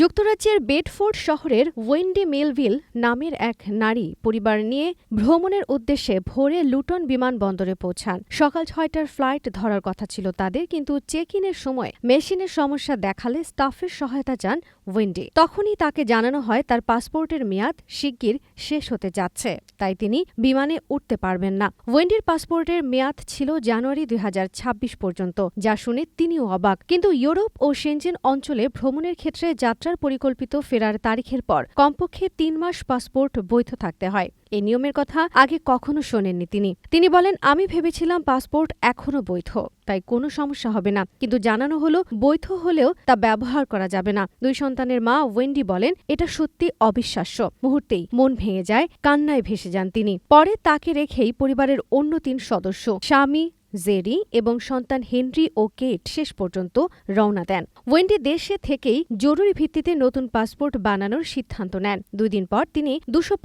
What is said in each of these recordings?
যুক্তরাজ্যের বেডফোর্ড শহরের Wendy Melville নামের এক নারী পরিবার নিয়ে ভ্রমণের উদ্দেশ্যে ভোরে লুটন বিমানবন্দরে পৌঁছান। সকাল ছয়টার ফ্লাইট ধরার কথা ছিল তাদের, কিন্তু চেক ইনের সময় মেশিনের সমস্যা দেখালে স্টাফের সহায়তা চান ওয়েন্ডি। তখনই তাকে জানানো হয় তার পাসপোর্টের মেয়াদ শিগগির শেষ হতে যাচ্ছে, তাই তিনি বিমানে উঠতে পারবেন না। ওয়েন্ডির পাসপোর্টের মেয়াদ ছিল জানুয়ারি দুই হাজার ছাব্বিশ পর্যন্ত, যা শুনে তিনিও অবাক। কিন্তু ইউরোপ ও সেনজেন অঞ্চলে ভ্রমণের ক্ষেত্রে যাত্রার পরিকল্পিত ফেরার তারিখের পর কমপক্ষে তিন মাস পাসপোর্ট বৈধ থাকতে হয়। এই নিয়মের কথা আগে কখনো শোনেননি তিনি। তিনি বলেন, আমি ভেবেছিলাম পাসপোর্ট এখনও বৈধ, তাই কোনো সমস্যা হবে না। কিন্তু জানানো হলো, বৈধ হলেও তা ব্যবহার করা যাবে না। দুই সন্তানের মা ওয়েন্ডি বলেন, এটা সত্যি অবিশ্বাস্য। মুহূর্তেই মন ভেঙে যায়, কান্নায় ভেসে যান তিনি। পরে তাকে রেখেই পরিবারের অন্য তিন সদস্য, স্বামী জেরি এবং সন্তান হেনরি ও কেট শেষ পর্যন্ত রওনা দেন। ওয়েন্ডি দেশে থেকেই জরুরি ভিত্তিতে নতুন পাসপোর্ট বানানোর সিদ্ধান্ত নেন। দুই দিন পর তিনি দুশো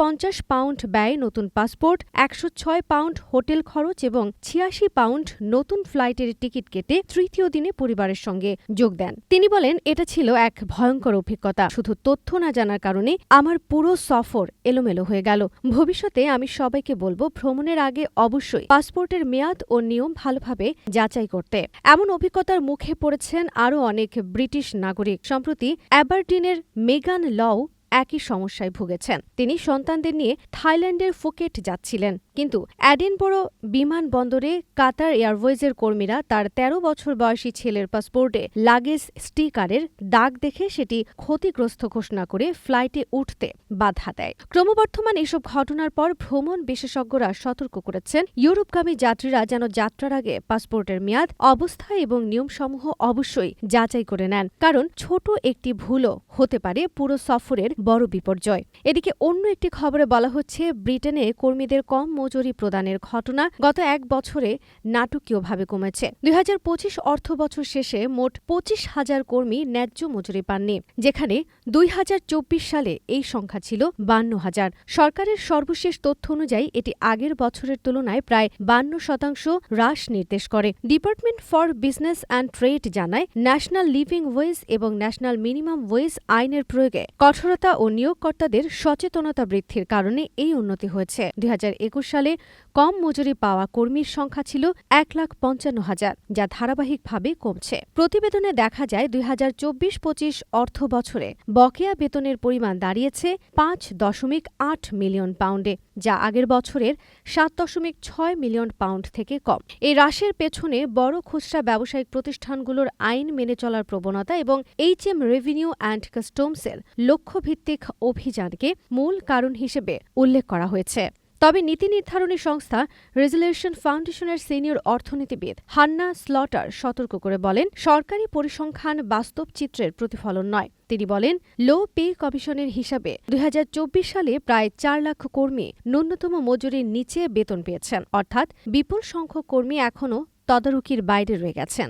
পাউন্ড ব্যয়ে নতুন পাসপোর্ট, একশো ছয় পাউন্ড হোটেল খরচ এবং ছিয়াশি পাউন্ড নতুন ফ্লাইটের টিকিট কেটে তৃতীয় দিনে পরিবারের সঙ্গে যোগ দেন। তিনি বলেন, এটা ছিল এক ভয়ঙ্কর অভিজ্ঞতা। শুধু তথ্য না জানার কারণে আমার পুরো সফর এলোমেলো হয়ে গেল। ভবিষ্যতে আমি সবাইকে বলব, ভ্রমণের আগে অবশ্যই পাসপোর্টের মেয়াদ ও নিয়ম ভালোভাবে যাচাই করতে। এমন অভিজ্ঞতার মুখে পড়েছেন আরও অনেক ব্রিটিশ নাগরিক। সম্প্রতি অ্যাবারডিনের মেগান লও একই সমস্যায় ভুগেছেন। তিনি সন্তানদের নিয়ে থাইল্যান্ডের ফুকেট যাচ্ছিলেন। কিন্তু অ্যাডিনবরো বিমানবন্দরে কাতার এয়ারওয়েজের কর্মীরা তার ১৩ বছর বয়সী ছেলের পাসপোর্টে লাগেজ স্টিকারের দাগ দেখে সেটি ক্ষতিগ্রস্ত ঘোষণা করে ফ্লাইটে উঠতে বাধা দেয়। ক্রমবর্ধমান এসব ঘটনার পর ভ্রমণ বিশেষজ্ঞরা সতর্ক করেছেন, ইউরোপগামী যাত্রীরা যেন যাত্রার আগে পাসপোর্টের মেয়াদ, অবস্থা এবং নিয়মসমূহ অবশ্যই যাচাই করে নেন, কারণ ছোট একটি ভুলও হতে পারে পুরো সফরের বড় বিপর্যয়। এদিকে অন্য একটি খবরে বলা হচ্ছে, ব্রিটেনে কর্মীদের কম মজুরি প্রদানের ঘটনা গত এক বছরে নাটকীয়ভাবে কমেছে। দুই হাজার পঁচিশ অর্থ বছর শেষে মোট পঁচিশ হাজার কর্মী ন্যায্য মজুরি পাননি, যেখানে দুই হাজার চব্বিশ সালে এই সংখ্যা ছিল বান্ন হাজার। সরকারের সর্বশেষ তথ্য অনুযায়ী এটি আগের বছরের তুলনায় প্রায় বান্ন শতাংশ হ্রাস নির্দেশ করে। Department for business and trade জানায়, ন্যাশনাল লিভিং ওয়েজ এবং ন্যাশনাল মিনিমাম ওয়েজ আইনের প্রয়োগে কঠোরতা ও নিয়োগকর্তাদের সচেতনতা বৃদ্ধির কারণে এই উন্নতি হয়েছে। দুই হাজার একুশ সালে কম মজুরি পাওয়া কর্মীর সংখ্যা ছিল এক লাখ পঞ্চান্ন হাজার, যা ধারাবাহিকভাবে কমছে। প্রতিবেদনে দেখা যায় দুই হাজার চব্বিশ পঁচিশ অর্থ বছরে বকেয়া বেতনের পরিমাণ দাঁড়িয়েছে পাঁচ দশমিক আট মিলিয়ন পাউন্ডে, যা আগের বছরের সাত দশমিক ছয় মিলিয়ন পাউন্ড থেকে কম। এই হ্রাসের পেছনে বড় খুচরা ব্যবসায়িক প্রতিষ্ঠানগুলোর আইন মেনে চলার প্রবণতা এবং এইচ এম রেভিনিউ অ্যান্ড কাস্টমসের লক্ষ্যভিত্তিক অভিযানকে মূল কারণ হিসেবে উল্লেখ করা হয়েছে। তবে নীতি নির্ধারণী সংস্থা রেজলিউশন ফাউন্ডেশনের সিনিয়র অর্থনীতিবিদ হান্না স্লটার সতর্ক করে বলেন, সরকারি পরিসংখ্যান বাস্তব চিত্রের প্রতিফলন নয়। তিনি বলেন, লো পে কমিশনের হিসাবে দুই হাজার চব্বিশ সালে প্রায় চার লাখ কর্মী ন্যূনতম মজুরির নিচে বেতন পেয়েছেন। অর্থাৎ বিপুল সংখ্যক কর্মী এখনও তদারকির বাইরে রয়ে গেছেন।